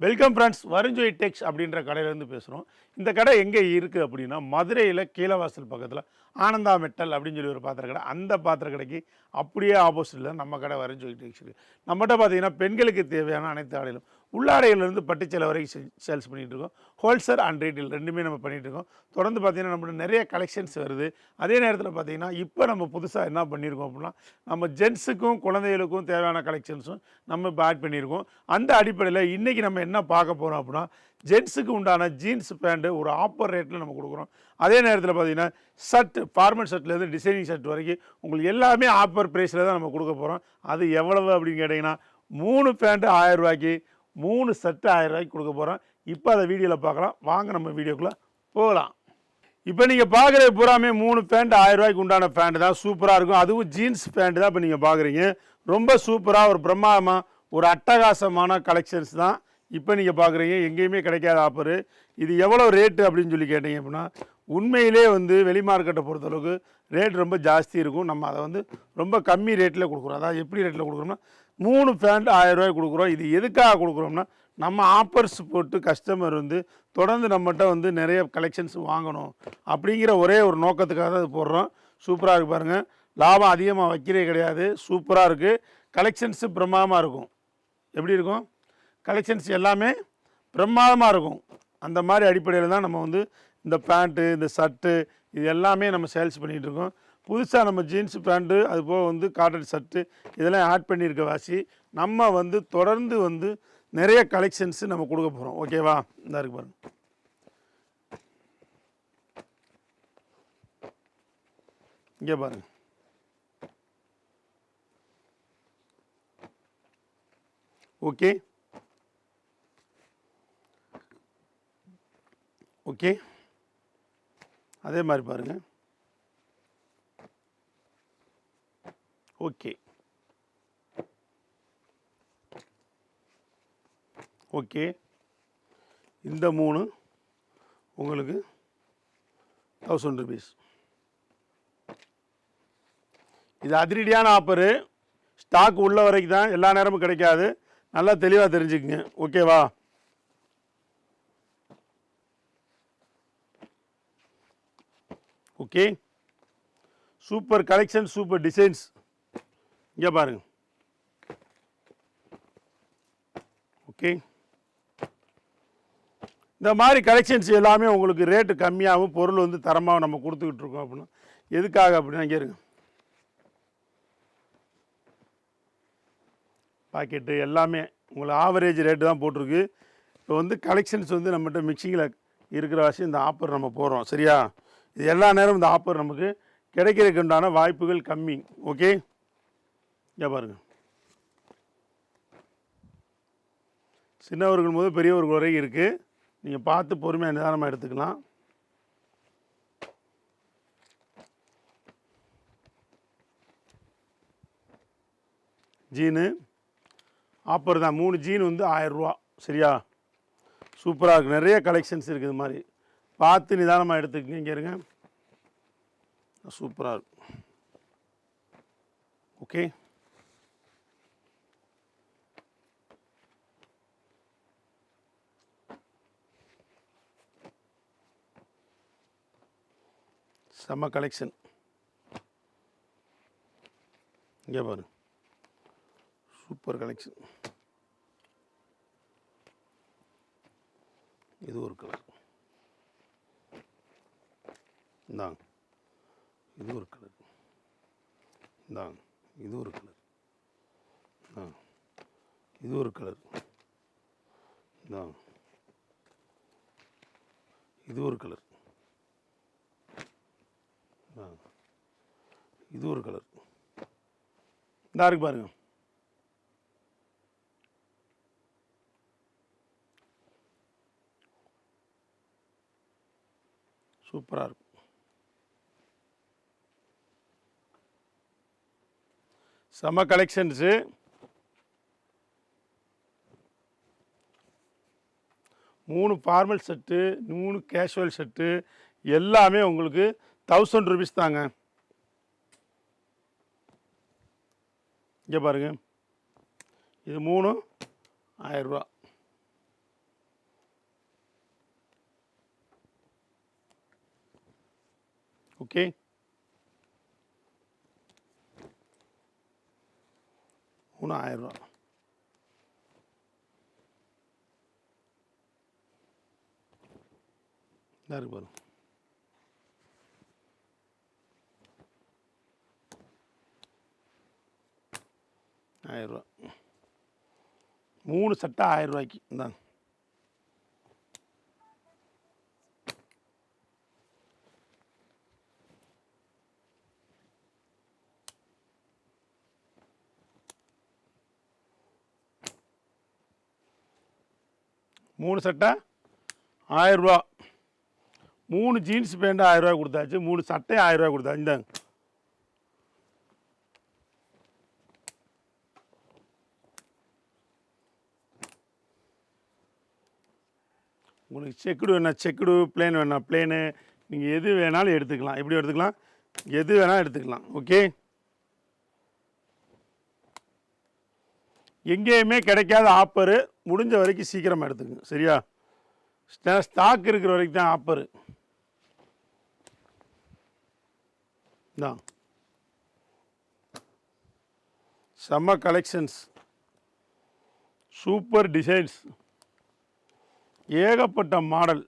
Welcome friends வருஞ்சோய் டெக்ஸ் அப்படின்ற கடையிலேருந்து பேசுகிறோம் இந்த கடை எங்கே இருக்குது அப்படின்னா மதுரையில் கீழவாசல் பக்கத்தில் ஆனந்தா மெட்டல் அப்படின்னு சொல்லி ஒரு பாத்திர கடை. அந்த பாத்திர கடைக்கு அப்படியே ஆப்போசிட்டில் நம்ம கடை வருஞ்சோய் டெக்ஸ் இருக்குது நம்மகிட்ட பார்த்தீங்கன்னா பெண்களுக்கு தேவையான அனைத்து கடையிலும் உள்ளாடையிலேருந்து பட்டுச்சேலை வரைக்கும் சேல்ஸ் பண்ணிகிட்டு இருக்கோம் ஹோல்சேல் அண்ட் ரீட்டைல் ரெண்டுமே நம்ம பண்ணிகிட்டு இருக்கோம் தொடர்ந்து பார்த்தீங்கன்னா நம்மளுக்கு நிறைய கலெக்ஷன்ஸ் வருது. அதே நேரத்தில் பார்த்தீங்கன்னா இப்போ நம்ம புதுசாக என்ன பண்ணியிருக்கோம் அப்படின்னா நம்ம ஜென்ஸுக்கும் குழந்தைகளுக்கும் தேவையான கலெக்ஷன்ஸும் நம்ம இப்போ ஆட் பண்ணியிருக்கோம் அந்த அடிப்படையில் இன்றைக்கி நம்ம என்ன பார்க்க போகிறோம் அப்படின்னா ஜென்ஸுக்கு உண்டான ஜீன்ஸ் பேண்ட்டு ஒரு ஆப்பர் ரேட்டில் நம்ம கொடுக்குறோம். அதே நேரத்தில் பார்த்தீங்கன்னா ஷர்ட் ஃபார்மல் ஷர்ட்லேருந்து டிசைனிங் ஷர்ட் வரைக்கும் உங்களுக்கு எல்லாமே ஆஃபர் ப்ரைஸில் தான் நம்ம கொடுக்க போகிறோம் அது எவ்வளவு அப்படின்னு கேட்டிங்கன்னா மூணு பேண்ட்டு ஆயிரம் ரூபாய்க்கு மூணு செட்டு ஆயிரம் ரூபாய்க்கு கொடுக்க போகிறோம் இப்போ அதை வீடியோவில் பார்க்கலாம். வாங்க நம்ம வீடியோக்குள்ளே போகலாம். இப்போ நீங்கள் பார்க்குறது பூராமே மூணு பேண்ட் ஆயிரம் ரூபாய்க்கு உண்டான பேண்ட் தான். சூப்பராக இருக்கும். அதுவும் ஜீன்ஸ் பேண்ட் தான் இப்போ நீங்கள் பார்க்குறீங்க. ரொம்ப சூப்பராக ஒரு பிரம்மாதமாக ஒரு அட்டகாசமான கலெக்ஷன்ஸ் தான் இப்போ நீங்கள் பார்க்குறீங்க. எங்கேயுமே கிடைக்காத ஆஃபரு இது எவ்வளோ ரேட்டு அப்படின்னு சொல்லி கேட்டீங்க அப்படின்னா உண்மையிலே வந்து வெளி மார்க்கெட்டை பொறுத்தளவுக்கு ரேட் ரொம்ப ஜாஸ்தி இருக்கும். நம்ம அதை வந்து ரொம்ப கம்மி ரேட்டில் கொடுக்குறோம். அதாவது எப்படி ரேட்டில் கொடுக்குறோம்னா மூணு பேண்ட் ஆயிரம் ரூபாய் கொடுக்குறோம். இது எதுக்காக கொடுக்குறோம்னா நம்ம ஆஃபர்ஸ் போட்டு கஸ்டமர் வந்து தொடர்ந்து நம்மகிட்ட வந்து நிறைய கலெக்ஷன்ஸ் வாங்கணும் அப்படிங்கிற ஒரே ஒரு நோக்கத்துக்காக தான் அது போடுறோம். சூப்பராக இருக்குது பாருங்கள் லாபம் அதிகமாக வைக்கிறே கிடையாது. சூப்பராக இருக்குது கலெக்ஷன்ஸு பிரமாதமாக இருக்கும். எப்படி இருக்கும்? கலெக்ஷன்ஸ் எல்லாமே பிரமாதமாக இருக்கும். அந்த மாதிரி அடிப்படையில் தான் நம்ம வந்து இந்த பேண்ட்டு இந்த ஷர்ட்டு இது எல்லாமே நம்ம சேல்ஸ் பண்ணிகிட்டு இருக்கோம். புதுசாக நம்ம ஜீன்ஸ் பேண்ட்டு அது போக வந்து காட்டன் ஷர்ட்டு இதெல்லாம் ஆட் பண்ணியிருக்க வாசி. நம்ம வந்து தொடர்ந்து வந்து நிறைய கலெக்ஷன்ஸு நம்ம கொடுக்க போகிறோம் ஓகேவா இந்த இருக்கு பாருங்க. இங்கே பாருங்க. ஓகே ஓகே அதே மாதிரி பாருங்கள் ஓகே. ஓகே. இந்த மூணு உங்களுக்கு தௌசண்ட் ருபீஸ் இது அதிரடியான ஆஃபரு ஸ்டாக் உள்ள வரைக்கும் தான் எல்லா நேரமும் கிடைக்காது. நல்லா தெளிவாக தெரிஞ்சுக்குங்க. ஓகேவா okay super collection super designs இங்கே பாருங்க. ஓகே இந்த மாதிரி கலெக்ஷன்ஸ் எல்லாமே உங்களுக்கு ரேட்டு கம்மியாகவும் பொருள் வந்து தரமாகவும் நம்ம கொடுத்துக்கிட்டு இருக்கோம் அப்படின்னா எதுக்காக அப்படின்னா இங்கே இருங்க. பாக்கெட்டு எல்லாமே உங்களுக்கு ஆவரேஜ் ரேட்டு தான் போட்டிருக்கு. இப்போ வந்து கலெக்ஷன்ஸ் வந்து நம்மகிட்ட மிக்சிங்கில் இருக்கிற வாசி இந்த ஆஃபர் நம்ம போகிறோம் சரியா? இது எல்லா நேரம் இந்த ஆஃபர் நமக்கு கிடைக்கிறதுக்கு உண்டான வாய்ப்புகள் கம்மி. ஓகே இங்கே பாருங்கள் சின்னவர்கள் முதல் பெரியவர்கள் வரைக்கும் இருக்குது நீங்கள் பார்த்து பொறுமையாக நிதானமாக எடுத்துக்கலாம். ஜீனு ஆஃபர் தான். மூணு ஜீன் வந்து ஆயரூவா சரியா? சூப்பராக இருக்குது நிறைய கலெக்ஷன்ஸ் இருக்குது இது மாதிரி. பார்த்து நிதானமாக எடுத்துக்கங்க. இங்கே இருங்க. சூப்பராக இருக்கும் ஓகே? செம்ம கலெக்ஷன் இங்கே பாரு. சூப்பர் கலெக்ஷன் இது ஒரு கலர் இந்தாங்க. இது ஒரு கலர் இந்தாங்க. இது ஒரு கலர் ஆ இது ஒரு கலர் இந்தாங்க. இது ஒரு கலர் இது ஒரு கலர் இந்த இருக்கு பாருங்க. சூப்பராக இருக்கும் செம கலெக்ஷன்ஸு மூணு ஃபார்மல் செட்டு மூணு கேஷுவல் செட்டு எல்லாமே உங்களுக்கு தௌசண்ட் ருபீஸ் தாங்க. இங்கே பாருங்க. இது மூணு ஆயிரரூபா ஓகே மூணு ஆயிரரூபா இருக்கு பாருங்கள் ஆயிரரூவா மூணு சட்டை ஆயிரம் ரூபாய்க்கு. இந்தாங்க. மூணு சட்டை ஆயிரரூவா மூணு ஜீன்ஸ் பேண்ட் ஆயிரரூவா கொடுத்தாச்சு. மூணு சட்டை ஆயிரரூவா கொடுத்தாச்சு இந்தாங்க. உங்களுக்கு செக்குடு வேணா செக்குடு பிளேன் வேணா பிளேனு நீங்கள் எது வேணாலும் எடுத்துக்கலாம். எப்படி எடுத்துக்கலாம்? எது வேணாலும் எடுத்துக்கலாம். ஓகே எங்கேயுமே கிடைக்காத ஆப்பரு முடிஞ்ச வரைக்கும் சீக்கிரமாக எடுத்துக்கங்க. சரியா? ஸ்டாக் இருக்கிற வரைக்கும் தான் ஆப்பரு தான் செம்ம கலெக்ஷன்ஸ் சூப்பர் டிசைன்ஸ் ஏகப்பட்ட மாடல்.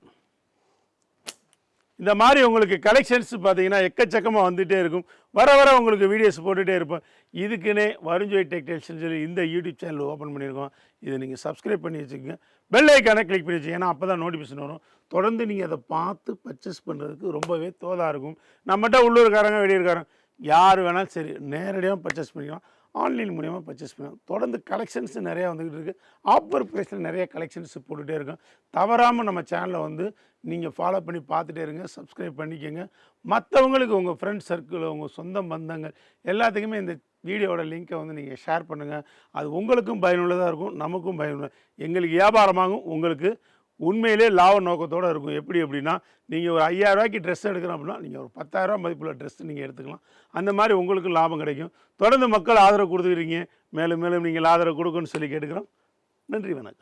இந்த மாதிரி உங்களுக்கு கலெக்ஷன்ஸ் பார்த்தீங்கன்னா எக்கச்சக்கமாக வந்துகிட்டே இருக்கும். வர வர உங்களுக்கு வீடியோஸ் போட்டுகிட்டே இருப்போம் இதுக்குன்னே வருஞ்சோய் டெக்டைல்ஸ்னு சொல்லி இந்த யூடியூப் சேனல் ஓப்பன் பண்ணியிருக்கோம். இதை நீங்கள் சப்ஸ்கிரைப் பண்ணி வச்சுக்கோங்க. பெல் ஐக்கானை கிளிக் பண்ணி வச்சுங்க ஏன்னா அப்போ தான் நோட்டிஃபிகேஷன் வரும். தொடர்ந்து நீங்கள் அதை பார்த்து பர்ச்சேஸ் பண்ணுறதுக்கு ரொம்பவே தோதாக இருக்கும். நம்மகிட்ட உள்ளூர்காரங்க வெளியூர்காரங்க யார் வேணாலும் சரி நேரடியாக பர்ச்சேஸ் பண்ணிக்கலாம். ஆன்லைன் மூலியமாக பர்ச்சேஸ் பண்ணுவோம் தொடர்ந்து கலெக்ஷன்ஸ் நிறையா வந்துக்கிட்டு இருக்குது ஆஃபர் ப்ரைஸில் நிறைய கலெக்ஷன்ஸ் போட்டுகிட்டே இருக்கும். தவறாமல் நம்ம சேனலை வந்து நீங்கள் ஃபாலோ பண்ணி பார்த்துட்டே இருங்க சப்ஸ்கிரைப் பண்ணிக்கோங்க. மற்றவங்களுக்கு உங்கள் ஃப்ரெண்ட்ஸ் சர்க்கிள் உங்கள் சொந்த பந்தங்கள் எல்லாத்துக்குமே இந்த வீடியோவோட லிங்க்கை வந்து நீங்கள் ஷேர் பண்ணுங்கள் அது உங்களுக்கும் பயனுள்ளதாக இருக்கும் நமக்கும் பயனுள்ள எங்களுக்கு வியாபாரமாகும் உங்களுக்கு உண்மையிலே லாப நோக்கத்தோடு இருக்கும். எப்படி அப்படின்னா நீங்கள் ஒரு ஐயாயிரரூவாய்க்கு ட்ரெஸ் எடுக்கிறோம் அப்படின்னா நீங்கள் ஒரு பத்தாயிரரூவா மதிப்புள்ள ட்ரெஸ் நீங்கள் எடுத்துக்கலாம். அந்த மாதிரி உங்களுக்கு லாபம் கிடைக்கும். தொடர்ந்து மக்கள் ஆதரவு கொடுத்துக்கிறீங்க மேலும் மேலும் நீங்கள் ஆதரவு கொடுக்கணும்னு சொல்லி கேட்டுக்கிறோம். நன்றி வணக்கம்.